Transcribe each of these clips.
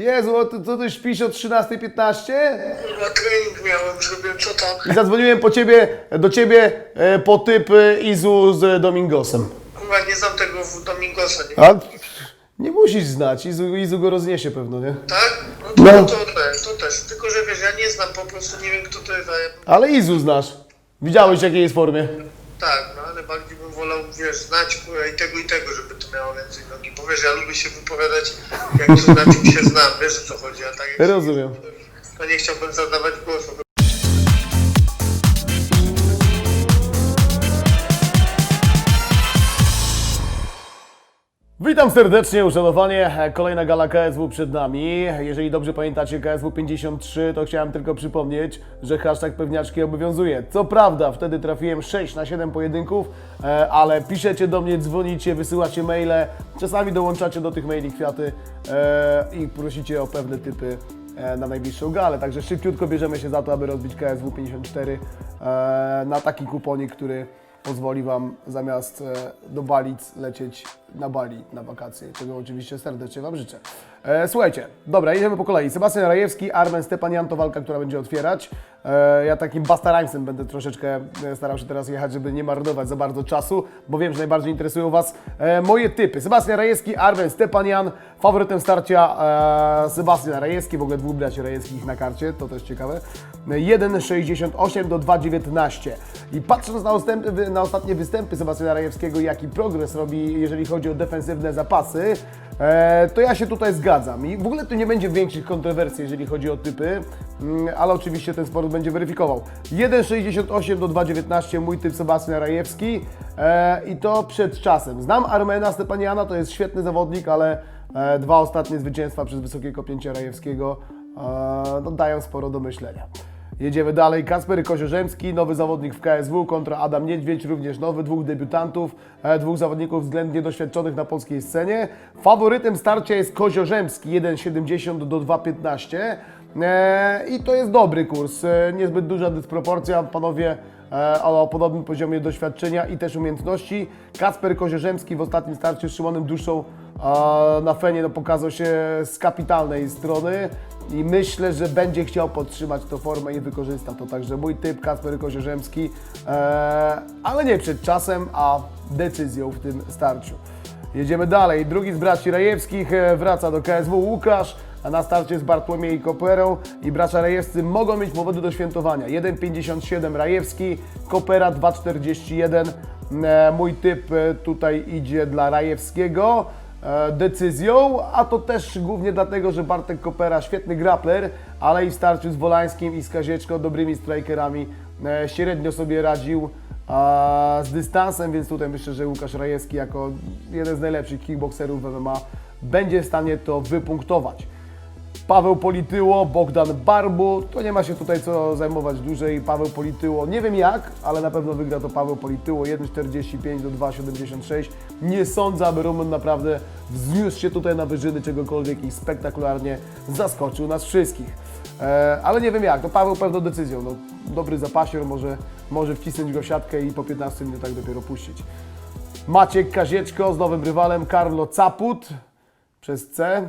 Jezu, a ty, co ty śpisz o 13.15? Na trening miałem, zrobiłem co tam. I zadzwoniłem po ciebie, do ciebie e, po typ e, Izu z Domingosem. Chyba nie znam tego w Domingosa, nie? A nie musisz znać, Izu, Izu go rozniesie pewno, nie? Tak? No to, No. to, też, to też. Tylko, że wiesz, ja nie znam, po prostu nie wiem kto to jest, a ja... Ale Izu znasz. Widziałeś w jakiej jest formie? Tak, no ale bardziej bym wolał, wiesz, znać kurwa, i tego i tego, żeby to miało ręce i nogi. Bo wiesz, ja lubię się wypowiadać, jak to na czym się znam, wiesz o co chodzi, a tak jak Rozumiem. to nie chciałbym zadawać głosu. Witam serdecznie, uszanowanie. Kolejna gala KSW przed nami. Jeżeli dobrze pamiętacie KSW 53, to chciałem tylko przypomnieć, że hashtag pewniaczki obowiązuje. Co prawda, wtedy trafiłem 6 na 7 pojedynków, e, ale piszecie do mnie, dzwonicie, wysyłacie maile, czasami dołączacie do tych maili kwiaty e, i prosicie o pewne typy e, na najbliższą galę. Także szybciutko bierzemy się za to, aby rozbić KSW 54 e, na taki kuponik, który pozwoli Wam zamiast do Balic lecieć na Bali na wakacje, czego oczywiście serdecznie Wam życzę. E, słuchajcie, dobra, jedziemy po kolei. Sebastian Rajewski, Armen Stepanian to walka, która będzie otwierać. E, ja takim Basta Rhymesem będę troszeczkę e, starał się teraz jechać, żeby nie marnować za bardzo czasu, bo wiem, że najbardziej interesują Was e, moje typy. Sebastian Rajewski, Armen Stepanian, faworytem starcia e, Sebastian Rajewski, w ogóle dwóch braci Rajewskich na karcie, to też ciekawe. 1,68 do 2,19. I patrząc na, na ostatnie występy Sebastiana Rajewskiego, jaki progres robi, jeżeli chodzi o defensywne zapasy, e, to ja się tutaj zgadzam. I w ogóle tu nie będzie większych kontrowersji, jeżeli chodzi o typy, mm, ale oczywiście ten sport będzie weryfikował. 1,68 do 2,19 mój typ Sebastian Rajewski e, i to przed czasem. Znam Armena Stepaniana, to jest świetny zawodnik, ale e, dwa ostatnie zwycięstwa przez wysokie kopnięcie Rajewskiego no, dają sporo do myślenia. Jedziemy dalej. Kasper Koziorzemski, nowy zawodnik w KSW kontra Adam Niedźwiedź, również nowy, dwóch debiutantów, e, dwóch zawodników względnie doświadczonych na polskiej scenie. Faworytem starcia jest Koziorzemski, 1,70 do 2,15 e, i to jest dobry kurs, e, niezbyt duża dysproporcja, panowie o podobnym poziomie doświadczenia i też umiejętności. Kasper Koziorzemski w ostatnim starciu z Szymonem Duszą e, na Fenie no, pokazał się z kapitalnej strony i myślę, że będzie chciał podtrzymać tę formę i wykorzysta to. Także mój typ Kasper Koziorzemski, e, ale nie przed czasem, a decyzją w tym starciu. Jedziemy dalej. Drugi z braci Rajewskich e, wraca do KSW Łukasz, a na starcie z Bartłomiej Koperą i bracia Rajewscy mogą mieć powody do świętowania. 1,57 Rajewski, Kopera 2,41. E, Mój typ e, tutaj idzie dla Rajewskiego decyzją, a to też głównie dlatego, że Bartek Kopera świetny grappler, ale i w starciu z Wolańskim i z Kazieczką, dobrymi strikerami, e, średnio sobie radził z dystansem, więc tutaj myślę, że Łukasz Rajewski jako jeden z najlepszych kickboxerów w MMA będzie w stanie to wypunktować. Paweł Polityło, Bogdan Barbu, to nie ma się tutaj co zajmować dłużej. Paweł Polityło, nie wiem jak, ale na pewno wygra to Paweł Polityło 1,45 do 2,76. Nie sądzę, aby Rumun naprawdę wzniósł się tutaj na wyżyny czegokolwiek i spektakularnie zaskoczył nas wszystkich. E, ale nie wiem jak, to Paweł pewną decyzją. No, dobry zapasior, może, może wcisnąć go w siatkę i po 15 minutach dopiero puścić. Maciek Kazieczko z nowym rywalem Karlo Caput przez C.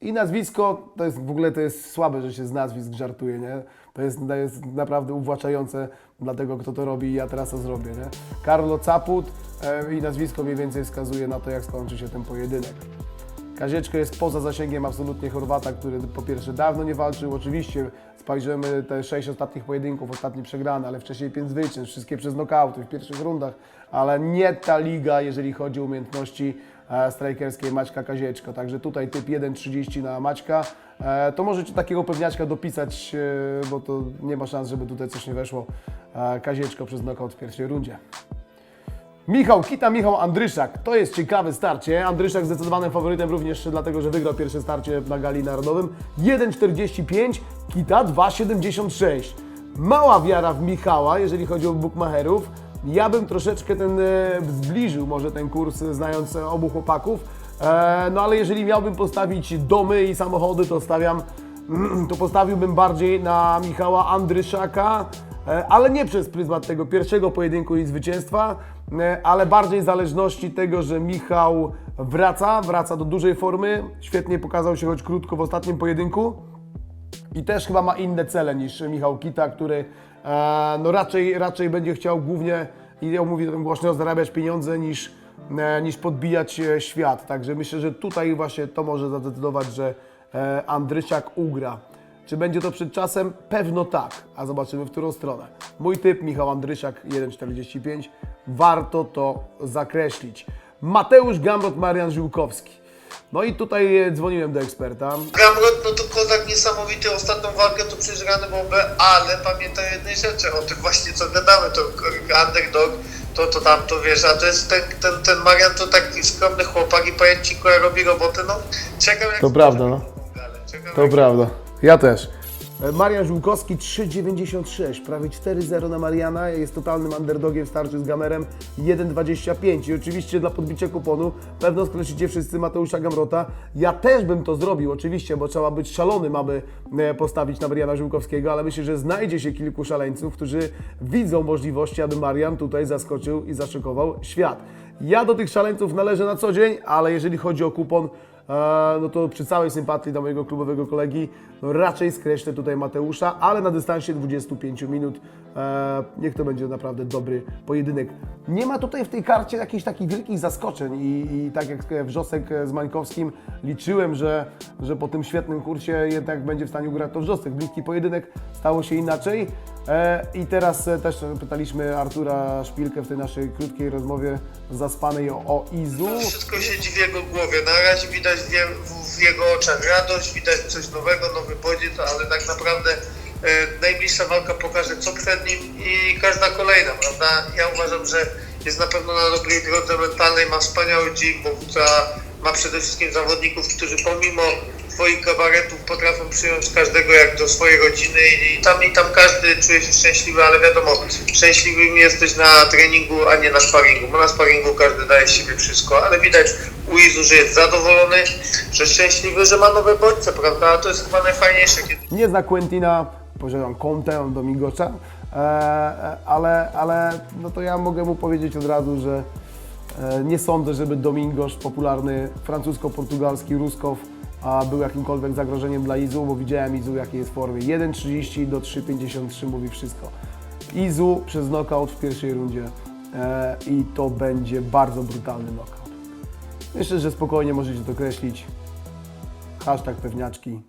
I nazwisko, to jest w ogóle to jest słabe, że się z nazwisk żartuje, nie? To jest, to jest naprawdę uwłaczające dla tego, kto to robi i ja teraz to zrobię, nie? Karlo Caput e, i nazwisko mniej więcej wskazuje na to, jak skończy się ten pojedynek. Kazieczko jest poza zasięgiem absolutnie Chorwata, który po pierwsze dawno nie walczył. Oczywiście spojrzymy te sześć ostatnich pojedynków, ostatni przegrany, ale wcześniej pięć zwycięstw, wszystkie przez nokauty w pierwszych rundach, ale nie ta liga, jeżeli chodzi o umiejętności e, strajkerskie Maćka Kazieczko. Także tutaj typ 1,30 na Maćka. E, to możecie takiego pewniaczka dopisać, e, bo to nie ma szans, żeby tutaj coś nie weszło. Kazieczko przez nokaut w pierwszej rundzie. Michał Kita, Michał Andryszak. To jest ciekawe starcie. Andryszak zdecydowanym faworytem również dlatego, że wygrał pierwsze starcie na gali narodowym. 1,45, Kita 2,76. Mała wiara w Michała, jeżeli chodzi o bookmacherów. Ja bym troszeczkę ten e, zbliżył może ten kurs, e, znając e, obu chłopaków. No ale jeżeli miałbym postawić domy i samochody, to stawiam, to postawiłbym bardziej na Michała Andryszaka. Ale nie przez pryzmat tego pierwszego pojedynku i zwycięstwa, ale bardziej zależności tego, że Michał wraca, wraca do dużej formy. Świetnie pokazał się choć krótko w ostatnim pojedynku. I też chyba ma inne cele niż Michał Kita, który no raczej, raczej będzie chciał głównie, i ja mówię to głośno, zarabiać pieniądze niż, e, niż podbijać e, świat. Także myślę, że tutaj właśnie to może zadecydować, że e, Andrysiak ugra. Czy będzie to przed czasem? Pewno tak, a zobaczymy w którą stronę. Mój typ Michał Andrysiak 1,45. Warto to zakreślić. Mateusz Gamrot, Marian Żyłkowski. No i tutaj dzwoniłem do eksperta. Gamrot, no to kozak niesamowity, ostatnią walkę to przecież rany bombę, ale pamiętaj jednej rzeczy, o tym właśnie co gadamy, to underdog, to, to tam, to wiesz, a to jest ten, ten, ten Marian to taki skromny chłopak i który robi robotę, no czekam jak... To prawda, no. Czekam To jak prawda. Ja też. E, Marian Żółkowski 3,96, prawie 4,0 na Mariana, jest totalnym underdogiem w starciu z Gamerem 1,25 i oczywiście dla podbicia kuponu pewno skreślicie wszyscy Mateusza Gamrota. Ja też bym to zrobił oczywiście, bo trzeba być szalonym, aby e, postawić na Mariana Żółkowskiego, ale myślę, że znajdzie się kilku szaleńców, którzy widzą możliwości, aby Marian tutaj zaskoczył i zaszokował świat. Ja do tych szaleńców należę na co dzień, ale jeżeli chodzi o kupon, E, no to przy całej sympatii dla mojego klubowego kolegi, no raczej skreślę tutaj Mateusza, ale na dystansie 25 minut e, niech to będzie naprawdę dobry pojedynek. Nie ma tutaj w tej karcie jakichś takich wielkich zaskoczeń i, i tak jak Wrzosek z Mańkowskim liczyłem, że, że po tym świetnym kursie jednak będzie w stanie ugrać to Wrzosek. Bliski pojedynek stało się inaczej e, i teraz e, też pytaliśmy Artura Szpilkę w tej naszej krótkiej rozmowie zaspanej o, o Izu. To wszystko siedzi w jego głowie. Na razie widać w jego oczach radość, widać coś nowego, nowy bodziec, ale tak naprawdę e, najbliższa walka pokaże co przed nim i każda kolejna, prawda? Ja uważam, że jest na pewno na dobrej drodze mentalnej, ma wspaniały dzień, bo ma przede wszystkim zawodników, którzy pomimo swoich gabaretów potrafią przyjąć każdego jak do swojej rodziny i, tam i tam każdy czuje się szczęśliwy, ale wiadomo, szczęśliwym jesteś na treningu, a nie na sparingu, bo na sparingu każdy daje siebie wszystko, ale widać u Izu, że jest zadowolony, że szczęśliwy, że ma nowe bodźce, prawda? A to jest chyba najfajniejsze, kiedy Nie zna Quentina, posiadam kontę do Migosza, e, e, ale, ale no to ja mogę mu powiedzieć od razu, że nie sądzę, żeby Domingosz, popularny francusko-portugalski Ruskow, a był jakimkolwiek zagrożeniem dla Izu, bo widziałem Izu jakiej jest formie. 1,30 do 3,53 mówi wszystko. Izu przez knockout w pierwszej rundzie e, i to będzie bardzo brutalny knockout. Myślę, że spokojnie możecie to określić. Hashtag pewniaczki.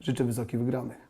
Życzę wysokich wygranych.